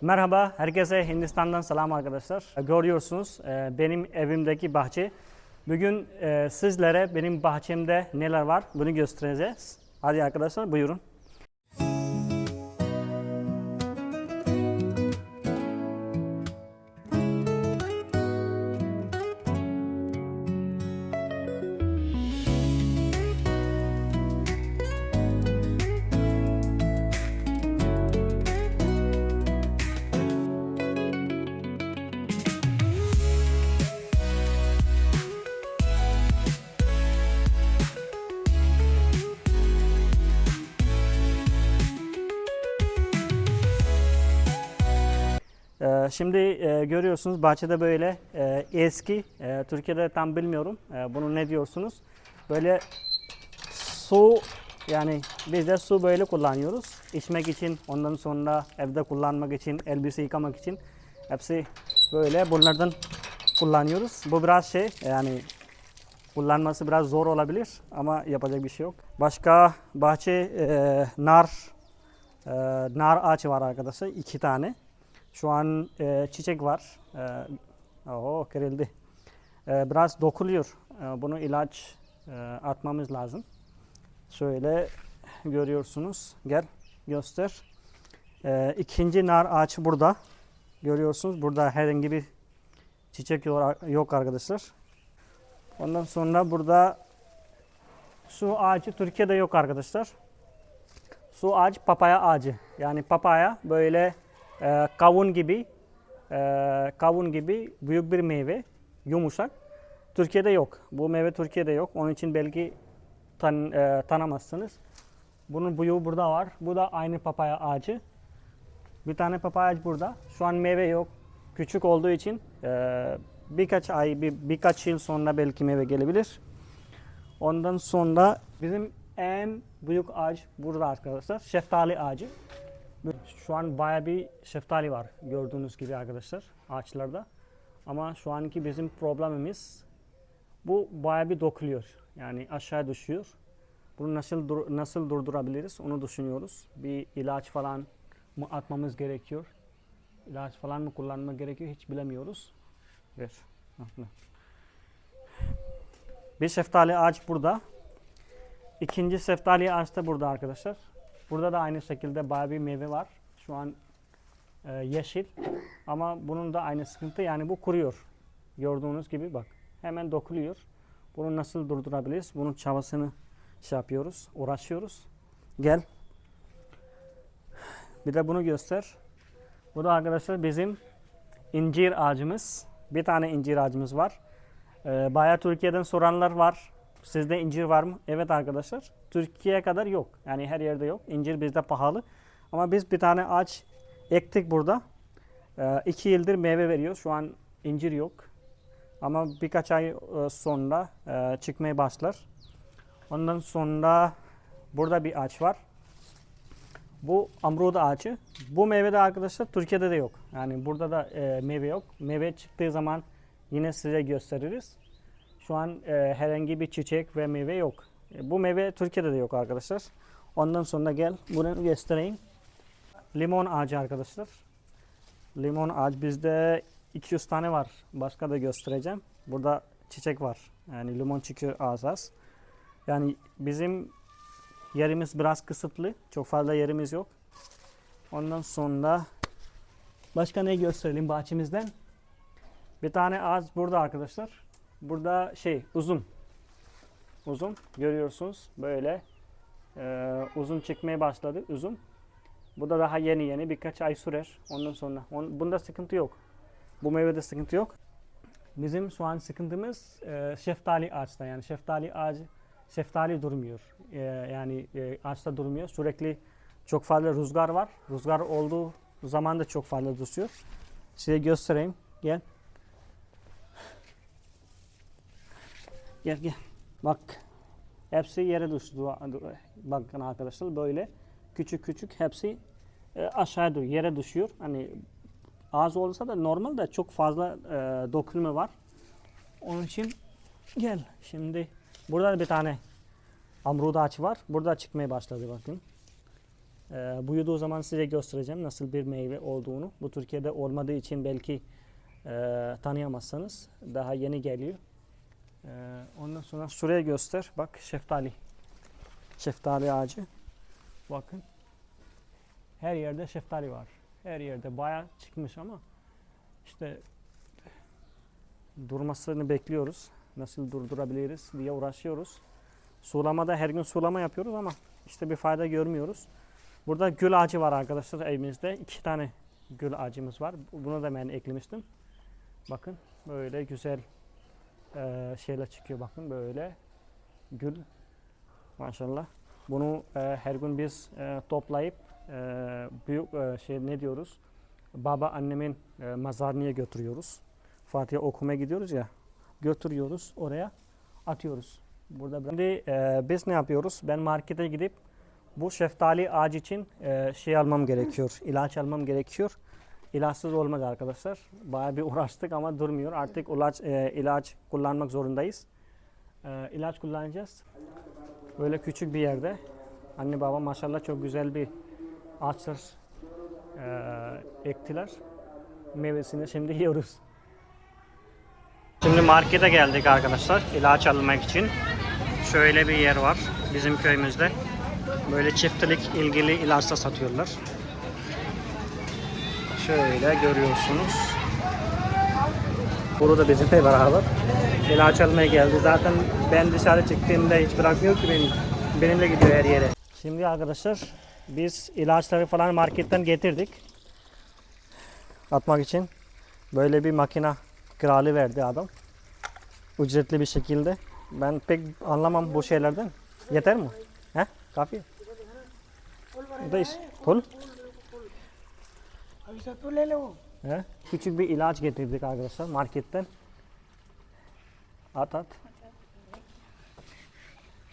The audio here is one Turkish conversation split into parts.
Merhaba, herkese Hindistan'dan selam arkadaşlar. Görüyorsunuz e, benim evimdeki bahçe. Bugün e, sizlere benim bahçemde neler var bunu göstereceğiz. Hadi arkadaşlar buyurun. Şimdi e, görüyorsunuz bahçede böyle e, eski, e, Türkiye'de tam bilmiyorum bunu ne diyorsunuz. Böyle su yani biz de su böyle kullanıyoruz. İçmek için, ondan sonra evde kullanmak için, elbise yıkamak için hepsi böyle bunlardan kullanıyoruz. Bu biraz şey yani kullanması biraz zor olabilir ama yapacak bir şey yok. Başka bahçe e, nar e, nar ağacı var arkadaşlar iki tane. Şu an e, çiçek var. E, oho kırıldı. E, biraz dokuluyor. E, bunu ilaç e, atmamız lazım. Şöyle görüyorsunuz. Gel göster. E, ikinci nar ağacı burada. Görüyorsunuz. Burada herhangi bir çiçek yok arkadaşlar. Ondan sonra burada su ağacı Türkiye'de yok arkadaşlar. Su ağacı papaya ağacı. Yani papaya böyle e, kavun gibi e, kavun gibi büyük bir meyve. Yumuşak. Türkiye'de yok. Bu meyve Türkiye'de yok. Onun için belki tan, e, tanımazsınız. Bunun büyüğü burada var. Bu da aynı papaya ağacı. Bir tane papaya ağacı burada. Şu an meyve yok. Küçük olduğu için e, birkaç ay, bir, birkaç yıl sonra belki meyve gelebilir. Ondan sonra bizim en büyük ağaç burada arkadaşlar. Şeftali ağacı. Şu an baya bir şeftali var gördüğünüz gibi arkadaşlar ağaçlarda. Ama şu anki bizim problemimiz bu baya bir dokuluyor. Yani aşağı düşüyor. Bunu nasıl dur- nasıl durdurabiliriz onu düşünüyoruz. Bir ilaç falan mı atmamız gerekiyor? İlaç falan mı kullanmak gerekiyor hiç bilemiyoruz. Ver. Bir şeftali ağaç burada. İkinci şeftali ağaç da burada arkadaşlar. Burada da aynı şekilde bir meyve var. Şu an e, yeşil ama bunun da aynı sıkıntı yani bu kuruyor. Gördüğünüz gibi bak hemen dokuluyor. Bunu nasıl durdurabiliriz? Bunun çabasını şey yapıyoruz, uğraşıyoruz. Gel. Bir de bunu göster. Bu da arkadaşlar bizim incir ağacımız. Bir tane incir ağacımız var. Ee, bayağı Türkiye'den soranlar var. Sizde incir var mı? Evet arkadaşlar. Türkiye'ye kadar yok. Yani her yerde yok. İncir bizde pahalı. Ama biz bir tane ağaç ektik burada. Ee, iki yıldır meyve veriyor. Şu an incir yok. Ama birkaç ay e, sonra e, çıkmaya başlar. Ondan sonra burada bir ağaç var. Bu amrut ağacı. Bu meyve de arkadaşlar Türkiye'de de yok. Yani burada da e, meyve yok. Meyve çıktığı zaman yine size gösteririz. Şu an e, herhangi bir çiçek ve meyve yok. E, bu meyve Türkiye'de de yok arkadaşlar. Ondan sonra gel bunu göstereyim. Limon ağacı arkadaşlar. Limon ağacı bizde 200 tane var. Başka da göstereceğim. Burada çiçek var. Yani limon çıkıyor az az. Yani bizim yerimiz biraz kısıtlı. Çok fazla yerimiz yok. Ondan sonra başka ne gösterelim bahçemizden? Bir tane ağaç burada arkadaşlar. Burada şey uzun. Uzun görüyorsunuz böyle e, uzun çıkmaya başladı uzun. Bu da daha yeni yeni birkaç ay sürer ondan sonra. On, bunda sıkıntı yok. Bu meyvede sıkıntı yok. Bizim şu an sıkıntımız e, şeftali ağaçta yani şeftali ağacı şeftali durmuyor. E, yani e, ağaçta durmuyor. Sürekli çok fazla rüzgar var. Rüzgar olduğu zaman da çok fazla düşüyor. Size göstereyim. Gel. Gel gel. Bak. Hepsi yere düştü. Bakın arkadaşlar böyle küçük küçük hepsi e, aşağı doğru yere düşüyor. Hani az olsa da normal da çok fazla e, dökülme var. Onun için gel şimdi burada da bir tane amrut ağaç var. Burada çıkmaya başladı bakın. Ee, büyüdüğü zaman size göstereceğim nasıl bir meyve olduğunu. Bu Türkiye'de olmadığı için belki e, tanıyamazsanız. Daha yeni geliyor. Ee, ondan sonra şuraya göster. Bak şeftali. Şeftali ağacı. Bakın. Her yerde şeftali var. Her yerde bayağı çıkmış ama işte durmasını bekliyoruz. Nasıl durdurabiliriz diye uğraşıyoruz. Sulamada her gün sulama yapıyoruz ama işte bir fayda görmüyoruz. Burada gül ağacı var arkadaşlar evimizde. iki tane gül ağacımız var. Bunu da ben eklemiştim. Bakın böyle güzel eee şeyler çıkıyor bakın böyle gül maşallah. Bunu eee, her gün biz eee, toplayıp eee, büyük eee, şey ne diyoruz? Baba annemin eee mazarlığa götürüyoruz. Fatiha okumaya gidiyoruz ya. Götürüyoruz oraya atıyoruz. Burada şimdi eee, biz ne yapıyoruz? Ben markete gidip bu şeftali ağacı için eee, şey almam gerekiyor. ilaç almam gerekiyor. İlaçsız olmaz arkadaşlar. Bayağı bir uğraştık ama durmuyor. Artık ilaç, eee, ilaç kullanmak zorundayız. Eee ilaç kullanacağız. Böyle küçük bir yerde. Anne baba maşallah çok güzel bir ağaçlar eee, ektiler. Meyvesini şimdi yiyoruz. Şimdi markete geldik arkadaşlar ilaç almak için. Şöyle bir yer var bizim köyümüzde. Böyle çiftlik ilgili ilaçla satıyorlar. Şöyle görüyorsunuz. Burada bizimle beraber ilaç almaya geldi. Zaten ben dışarı çıktığımda hiç bırakmıyor ki beni. Benimle gidiyor her yere. Şimdi arkadaşlar biz ilaçları falan marketten getirdik. Atmak için. Böyle bir makina kralı verdi adam. Ücretli bir şekilde. Ben pek anlamam bu şeylerden. Yeter mi? He? Kafi. Buradayız. Pul. He? Küçük bir ilaç getirdik arkadaşlar marketten. At at.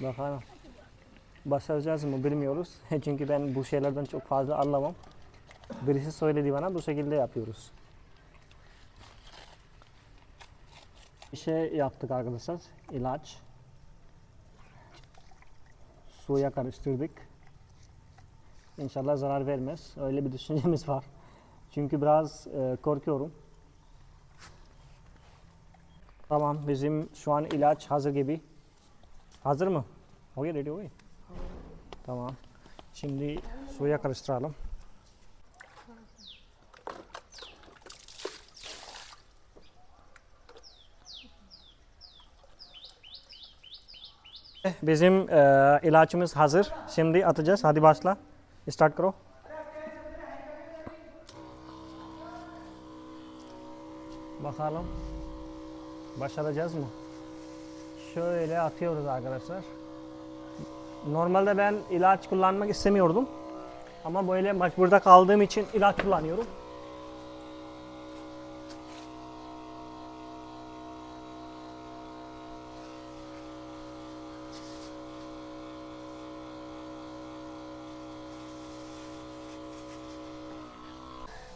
Bakalım. Başaracağız mı bilmiyoruz. Çünkü ben bu şeylerden çok fazla anlamam. Birisi söyledi bana bu şekilde yapıyoruz. Bir şey yaptık arkadaşlar. ilaç. Suya karıştırdık. İnşallah zarar vermez. Öyle bir düşüncemiz var. Çünkü biraz e, korkuyorum. Tamam bizim şu an ilaç hazır gibi. Hazır mı? Okay ready okay. Tamam. Şimdi suya karıştıralım. Bizim e, ilaçımız hazır. Şimdi atacağız. Hadi başla. Start karo. Bakalım. Başaracağız mı? Şöyle atıyoruz arkadaşlar. Normalde ben ilaç kullanmak istemiyordum. Ama böyle mecburda kaldığım için ilaç kullanıyorum.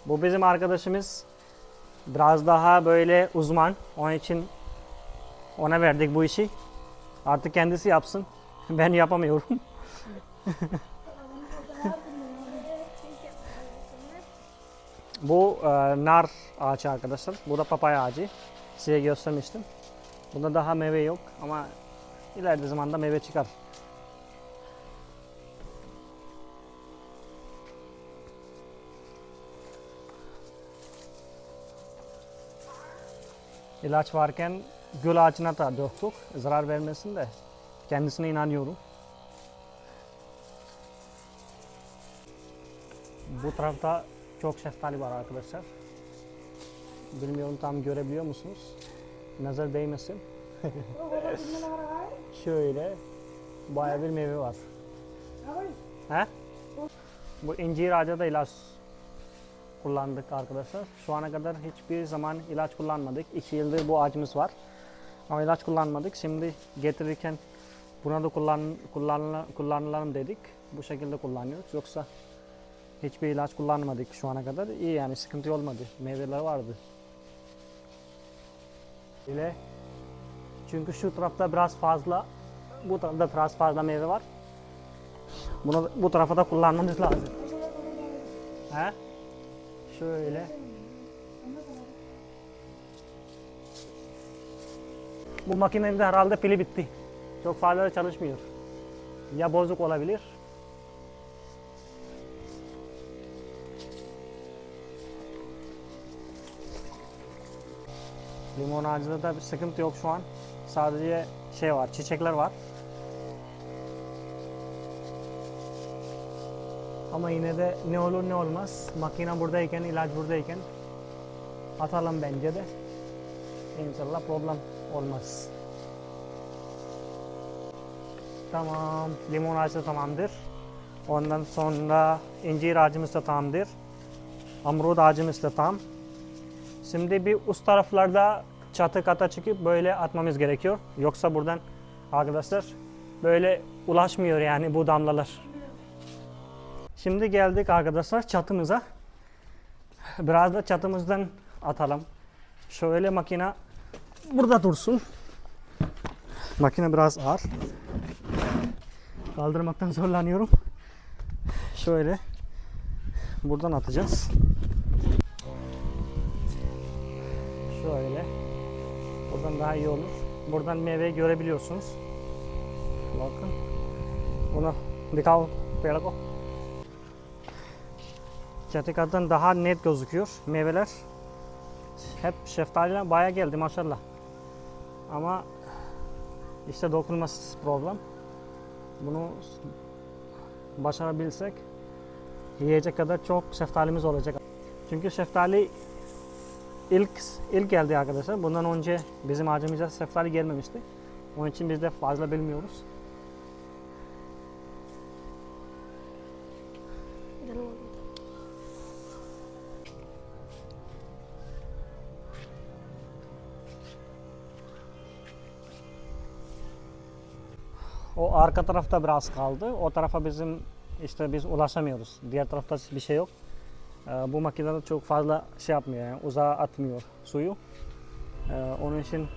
Bu bizim arkadaşımız biraz daha böyle uzman. Onun için ona verdik bu işi. Artık kendisi yapsın. Ben yapamıyorum. bu e, nar ağacı arkadaşlar. Bu da papaya ağacı. Size göstermiştim. Bunda daha meyve yok ama ileride zamanda meyve çıkar. ilaç varken göl ağacına da döktük. Zarar vermesin de kendisine inanıyorum. Bu tarafta çok şeftali var arkadaşlar. Bilmiyorum tam görebiliyor musunuz? Nazar değmesin. Şöyle bayağı bir meyve var. Ha? Bu incir ağacı da ilaç kullandık arkadaşlar. Şu ana kadar hiçbir zaman ilaç kullanmadık. İki yıldır bu ağacımız var. Ama ilaç kullanmadık. Şimdi getirirken buna da kullan, kullanla, kullanalım dedik. Bu şekilde kullanıyoruz. Yoksa hiçbir ilaç kullanmadık şu ana kadar. İyi yani sıkıntı olmadı. Meyveler vardı. Ile çünkü şu tarafta biraz fazla, bu tarafta biraz fazla meyve var. Bunu bu tarafa da kullanmamız lazım. He? Şöyle. Bu makinenin de herhalde pili bitti. Çok fazla çalışmıyor. Ya bozuk olabilir. Limon ağacında da bir sıkıntı yok şu an. Sadece şey var, çiçekler var. Ama yine de ne olur ne olmaz. Makine buradayken, ilaç buradayken atalım bence de. İnşallah problem olmaz. Tamam, limon ağacı da tamamdır. Ondan sonra incir ağacımız da tamamdır. Amrut ağacımız da tam. Şimdi bir üst taraflarda çatı kata çıkıp böyle atmamız gerekiyor. Yoksa buradan arkadaşlar böyle ulaşmıyor yani bu damlalar. Şimdi geldik arkadaşlar çatımıza. Biraz da çatımızdan atalım. Şöyle makine burada dursun. Makine biraz ağır. Kaldırmaktan zorlanıyorum. Şöyle buradan atacağız. Şöyle. Buradan daha iyi olur. Buradan meyveyi görebiliyorsunuz. Bakın. Bunu dikkat पेड़ को Çatı kattan daha net gözüküyor meyveler. Hep şeftaliler bayağı geldi maşallah. Ama işte dokunması problem. Bunu başarabilsek yiyecek kadar çok şeftalimiz olacak. Çünkü şeftali ilk ilk geldi arkadaşlar. Bundan önce bizim ağacımıza şeftali gelmemişti. Onun için biz de fazla bilmiyoruz. O arka tarafta biraz kaldı. O tarafa bizim işte biz ulaşamıyoruz. Diğer tarafta bir şey yok. Ee, bu makinede çok fazla şey yapmıyor yani uzağa atmıyor suyu. Ee, onun için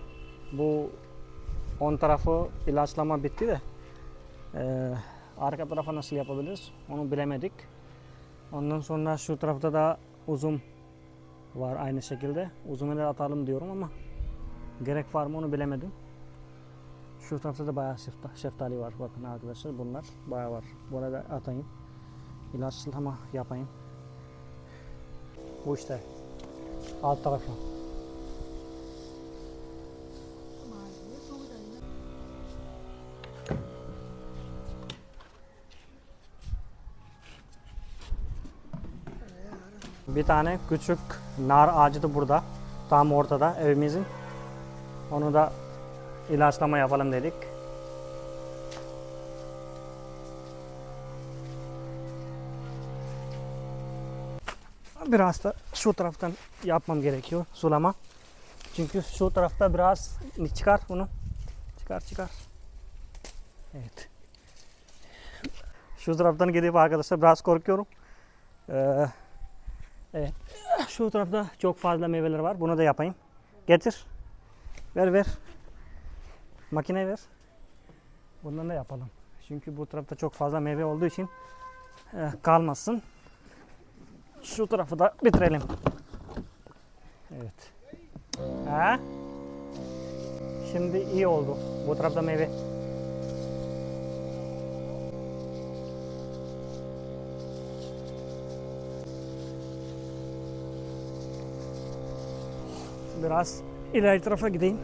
bu on tarafı ilaçlama bitti de ee, arka tarafa nasıl yapabiliriz onu bilemedik. Ondan sonra şu tarafta da uzun var aynı şekilde. Uzunu da atalım diyorum ama gerek var mı onu bilemedim. Şu tarafta da bayağı şefta, şeftali var. Bakın arkadaşlar bunlar bayağı var. Burada atayım. İlaçlama yapayım. Bu işte. Alt tarafı. Bir tane küçük nar ağacı da burada. Tam ortada evimizin. Onu da ilaçlama yapalım dedik. Biraz da şu taraftan yapmam gerekiyor sulama. Çünkü şu tarafta biraz çıkar bunu. Çıkar çıkar. Evet. Şu taraftan gidip arkadaşlar biraz korkuyorum. Ee, evet. Şu tarafta çok fazla meyveler var. Bunu da yapayım. Getir. Ver ver. Makine ver. Bundan da yapalım. Çünkü bu tarafta çok fazla meyve olduğu için e, kalmasın. Şu tarafı da bitirelim. Evet. Ha? Şimdi iyi oldu. Bu tarafta meyve. Biraz ileri tarafa gideyim.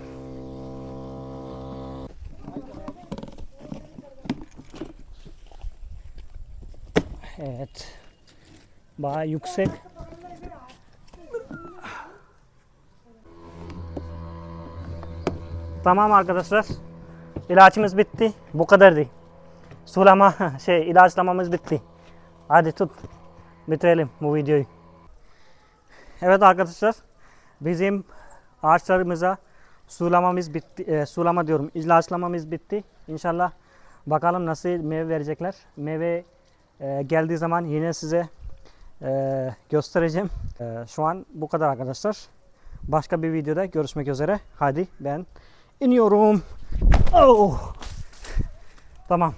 Evet. Bayağı yüksek. Tamam arkadaşlar. İlaçımız bitti. Bu kadardı. Sulama şey ilaçlamamız bitti. Hadi tut. Bitirelim bu videoyu. Evet arkadaşlar. Bizim ağaçlarımıza sulamamız bitti. e, sulama diyorum. ilaçlamamız bitti. İnşallah bakalım nasıl meyve verecekler. Meyve e, geldiği zaman yine size e, göstereceğim. E, şu an bu kadar arkadaşlar. Başka bir videoda görüşmek üzere. Hadi ben iniyorum. Oh. Tamam.